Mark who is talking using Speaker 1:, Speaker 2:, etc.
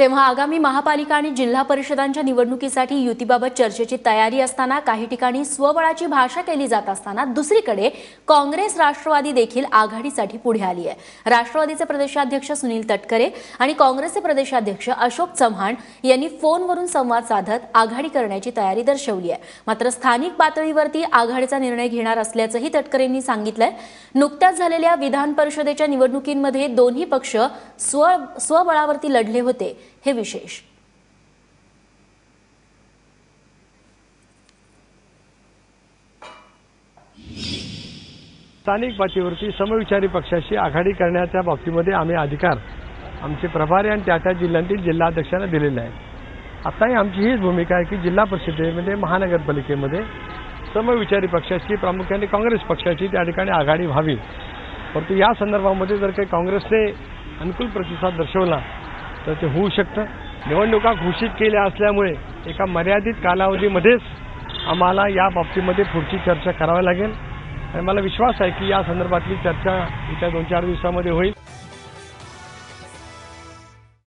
Speaker 1: तेव्हा आगामी महापालिका आणि जिल्हा परिषदांच्या निवडणुकीसाठी युतीबाबत चर्चेची तयारी असताना काही ठिकाणी स्वबळाची भाषा केली जात असताना दुसरीकडे काँग्रेस राष्ट्रवादी देखील आघाडीसाठी पुढे आली आहे. राष्ट्रवादीचे प्रदेशाध्यक्ष सुनील तटकरे आणि काँग्रेसचे प्रदेशाध्यक्ष अशोक चव्हाण यांनी फोनवरून संवाद साधत आघाडी करण्याची तयारी दर्शवली आहे. मात्र स्थानिक पातळीवरती आघाडीचा निर्णय घेणार असल्याचंही तटकरेंनी सांगितलंय. नुकत्याच झालेल्या विधान परिषदेच्या निवडणुकींमध्ये दोन्ही पक्ष स्व स्वबळावरती लढले होते. हे विशेष.
Speaker 2: स्थानिक पातळीवरती समविचारी पक्षाशी आघाडी करण्याच्या बाबतीमध्ये आम्ही अधिकार. आमचे प्रभारी आणि त्या त्या जिल्ह्यांतील जिल्हाध्यक्षांना दिलेले आहे आताही आमची हीच भूमिका आहे की जिल्हा परिषदेमध्ये महानगरपालिकेमध्ये समविचारी पक्षाची प्रामुख्याने काँग्रेस पक्षाची त्या ठिकाणी आघाडी व्हावी. परंतु या संदर्भामध्ये जर काही काँग्रेसने अनुकूल प्रतिसाद दर्शवला तर ते होऊ शकतं. निवडणुका घोषित केल्या असल्यामुळे एका मर्यादित कालावधीमध्येच आम्हाला या बाबतीमध्ये पुढची चर्चा करावी लागेल. आणि मला विश्वास आहे की या संदर्भातली चर्चा येत्या दोन चार दिवसामध्ये होईल.